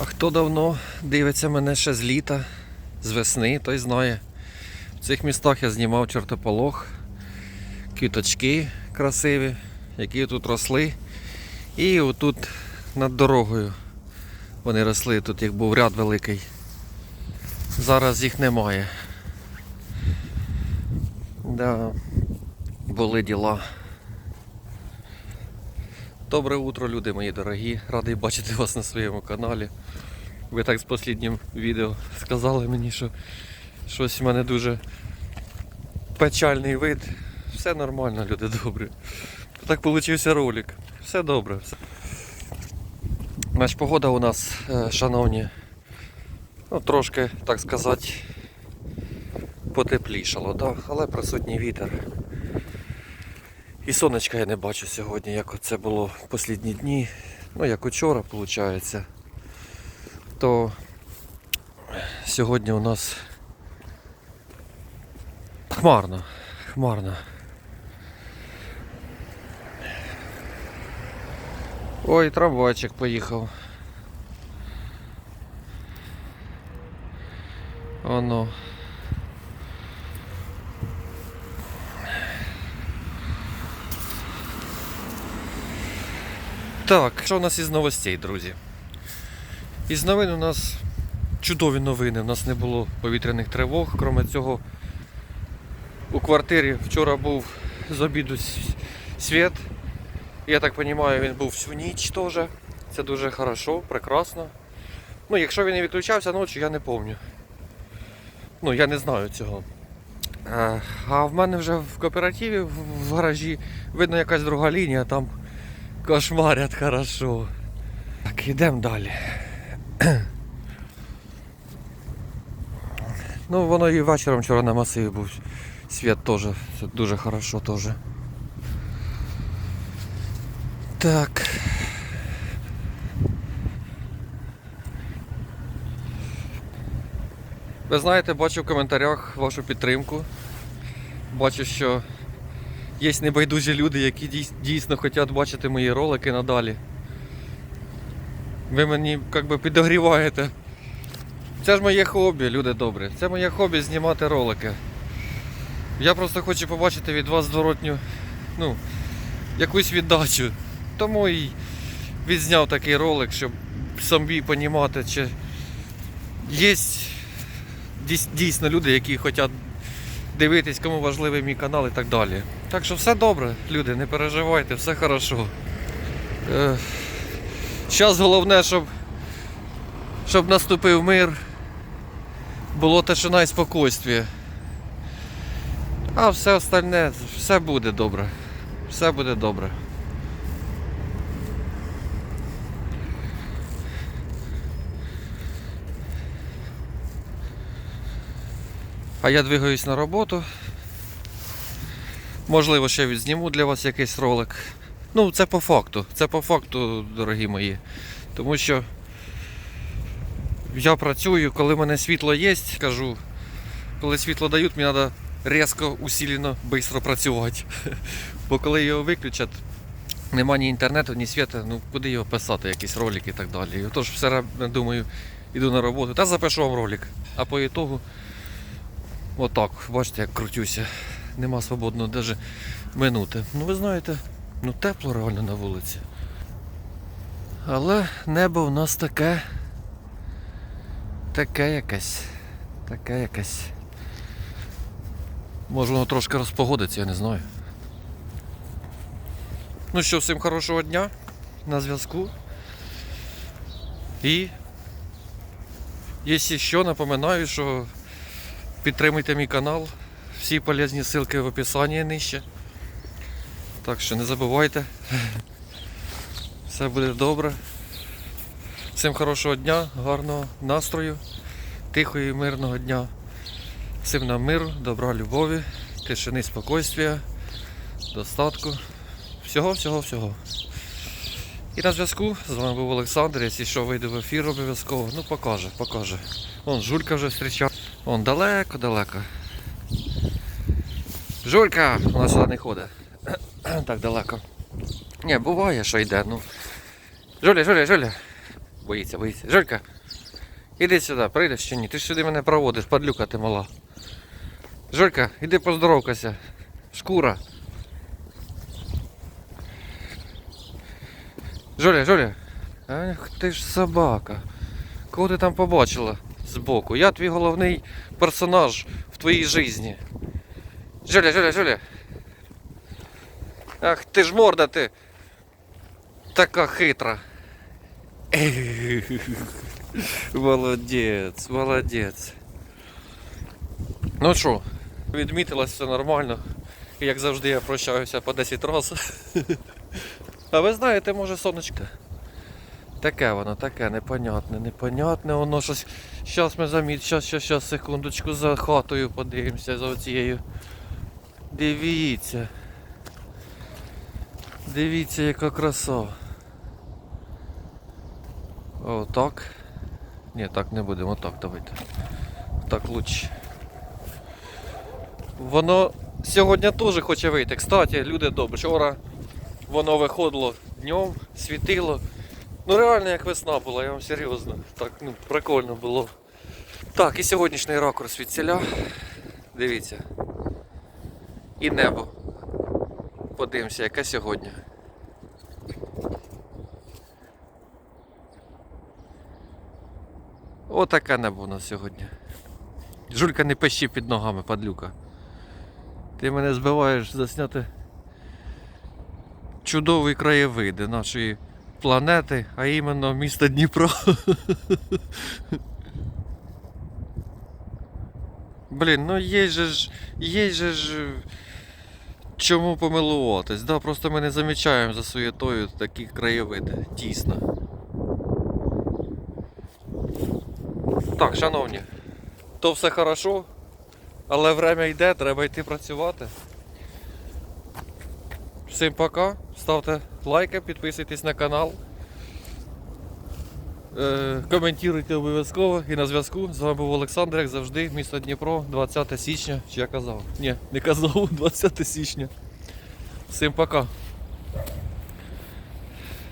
А хто давно дивиться мене ще з літа, з весни, той знає. В цих містах я знімав чортополох, квіточки красиві, які тут росли. І отут над дорогою вони росли, тут їх був ряд великий. Зараз їх немає. Да, були діла. Добре утро, люди мої дорогі. Радий бачити вас на своєму каналі. Ви так з останнім відео сказали мені, що щось в мене дуже печальний вид. Все нормально, люди добрі. Так получився ролик. Все добре. Все. Значить, погода у нас, е, шановні, ну, трошки, так сказати, потеплішало, да? але присутній вітер. І сонечка я не бачу сьогодні, як це було в останні дні. Ну, як учора, виходить. То сьогодні у нас хмарно. Хмарно. Ой, трамвайчик поїхав. Оно. Так, що у нас із новостей, друзі? Із новин у нас чудові новини. У нас не було повітряних тривог. Крім цього, у квартирі вчора був з обіду світ. Я так розумію, він був всю ніч теж. Це дуже хорошо, прекрасно. Ну, якщо він не відключався ночі, я не пам'ятаю. Ну, я не знаю цього. А в мене вже в кооперативі в гаражі видно якась друга лінія, там кошмарять хорошо. Так, йдемо далі. Ну, воно і вечором вчора на масиві був світ теж. Дуже хорошо теж. Так. Ви знаєте, бачу в коментарях вашу підтримку. Бачу, що є небайдужі люди, які дійсно хочуть бачити мої ролики надалі. Ви мені як би підогріваєте. Це ж моє хобі, люди добрі. Це моє хобі знімати ролики. Я просто хочу побачити від вас зворотню, ну, якусь віддачу. Тому і відзняв такий ролик, щоб самі розуміти, чи є дійсно люди, які хочуть дивитись, кому важливий мій канал і так далі. Так що все добре, люди, не переживайте, все хорошо. Зараз головне, щоб, щоб наступив мир, було тишина і спокійствие. А все остальне, все буде добре. Все буде добре. А я двигаюсь на роботу. Можливо, ще відзніму для вас якийсь ролик. Ну, це по факту. Це по факту, дорогі мої. Тому що я працюю, коли в мене світло є, кажу, коли світло дають, мені треба різко, усилено, швидко працювати. Бо коли його виключать, нема ні інтернету, ні світу, ну куди його писати, якісь ролики і так далі. Тож все думаю, іду на роботу. Та запишу вам ролик. А по ітогу, отак, бачите, як крутюся. Нема свободного навіть минути. Ну ви знаєте, ну тепло реально на вулиці. Але небо в нас таке. Таке якесь. Таке якесь. Може воно трошки розпогодиться, я не знаю. Ну що, всім хорошого дня на зв'язку. І якщо що, напоминаю, що підтримуйте мій канал. Всі полезні ссылки в описанні нижче. Так що не забувайте. Все буде добре. Всім хорошого дня, гарного настрою, тихого і мирного дня. Всім нам миру, добра, любові, тишини, спокійствия, достатку. Всього, всього, всього. І на зв'язку з вами був Олександр. Якщо що вийде в ефір обов'язково, ну покаже, покаже. Вон Жулька вже зустрічав. Вон далеко, далеко. Жулька! Вона сюди не ходить. так далеко. Ні, буває, що йде, ну. Жуля, Жуля, Жуля. Боїться, боїться. Жулька, іди сюди, прийдеш чи ні? Ти ж сюди мене проводиш, падлюка ти мала. Жулька, іди поздоровкайся. Шкура. Жоля, Жоля. Ах ти ж собака. Кого ти там побачила збоку? Я твій головний персонаж в твоїй житті. Жоля, Жоля, Жоля. Ах ти ж морда ти. Така хитра. Молодець, молодець. Ну що, відмітилось все нормально. Як завжди я прощаюся по 10 разів. А ви знаєте, може сонечко. Таке воно, таке непонятне, непонятне, воно щось. Щас ми заміт, щас, щас, щас, секундочку, за хатою подивимося за оцією. Дивіться. Дивіться, яка краса. О, так. Ні, так не будемо, отак давайте. Так лучше. Воно сьогодні теж хоче вийти. Кстати, люди добрі. Вчора воно виходило днем, світило. Ну реально як весна була, я вам серйозно. Так, ну, прикольно було. Так, і сьогоднішній ракурс від селя. Дивіться. І небо. Подивимося, яке сьогодні. Отаке небо у нас сьогодні. Жулька не пищи під ногами, падлюка. Ти мене збиваєш засняти чудові краєвиди нашої планети, а іменно міста Дніпро. Блін, ну є же ж. Є же ж. Чому помилуватись? Да, просто ми не замічаємо за суєтою такі краєвиди. Дійсно. Так, шановні, то все хорошо, але время йде, треба йти працювати. Всім пока, ставте лайки, підписуйтесь на канал. Е, коментуйте обов'язково і на зв'язку. З вами був Олександр, як завжди, місто Дніпро, 20 січня. Чи я казав? Ні, не казав, 20 січня. Всім пока.